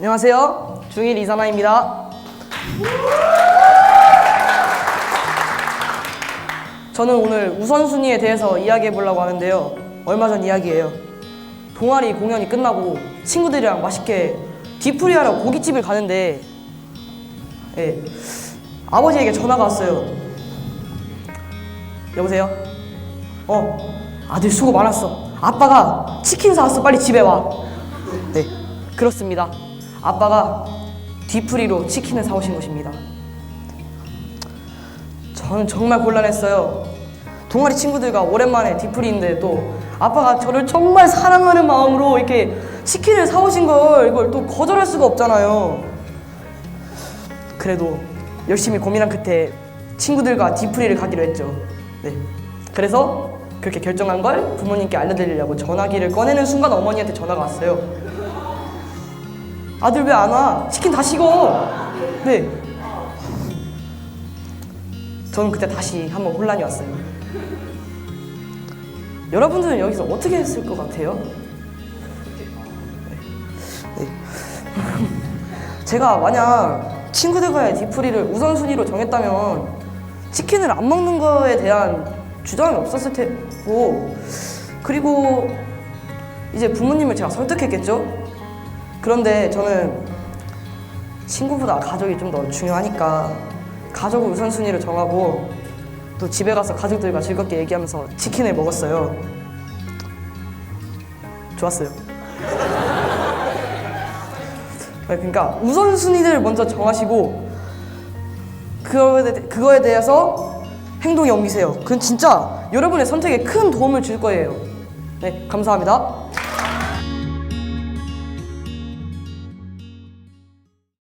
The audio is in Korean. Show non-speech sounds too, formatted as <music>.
안녕하세요. 중1 이사나입니다. 저는 오늘 우선순위에 대해서 이야기해 보려고 하는데요. 얼마 전 이야기예요. 동아리 공연이 끝나고 친구들이랑 맛있게 뒤풀이 하러 고깃집을 가는데 예, 아버지에게 전화가 왔어요. 여보세요? 어, 아들 수고 많았어. 아빠가 치킨 사왔어. 빨리 집에 와. 네, 그렇습니다. 아빠가 뒤풀이로 치킨을 사오신 것입니다. 저는 정말 곤란했어요. 동아리 친구들과 오랜만에 뒤풀이인데 또 아빠가 저를 정말 사랑하는 마음으로 이렇게 치킨을 사오신 걸 이걸 또 거절할 수가 없잖아요. 그래도 열심히 고민한 끝에 친구들과 뒤풀이를 가기로 했죠. 네. 그래서 그렇게 결정한 걸 부모님께 알려드리려고 전화기를 꺼내는 순간 어머니한테 전화가 왔어요. 아들 왜 안 와? 치킨 다 식어. 네. 저는 그때 다시 한번 혼란이 왔어요. 여러분들은 여기서 어떻게 했을 것 같아요? 네. 제가 만약 친구들과의 뒤풀이를 우선순위로 정했다면 치킨을 안 먹는 거에 대한 주장이 없었을 테고 그리고 이제 부모님을 제가 설득했겠죠? 그런데 저는 친구보다 가족이 좀 더 중요하니까 가족을 우선순위를 정하고 또 집에 가서 가족들과 즐겁게 얘기하면서 치킨을 먹었어요. 좋았어요. <laughs> 그러니까 우선순위를 먼저 정하시고 그거에, 대- 그거에 대해서 행동에 옮기세요. 그건 진짜 여러분의 선택에 큰 도움을 줄 거예요. 네, 감사합니다.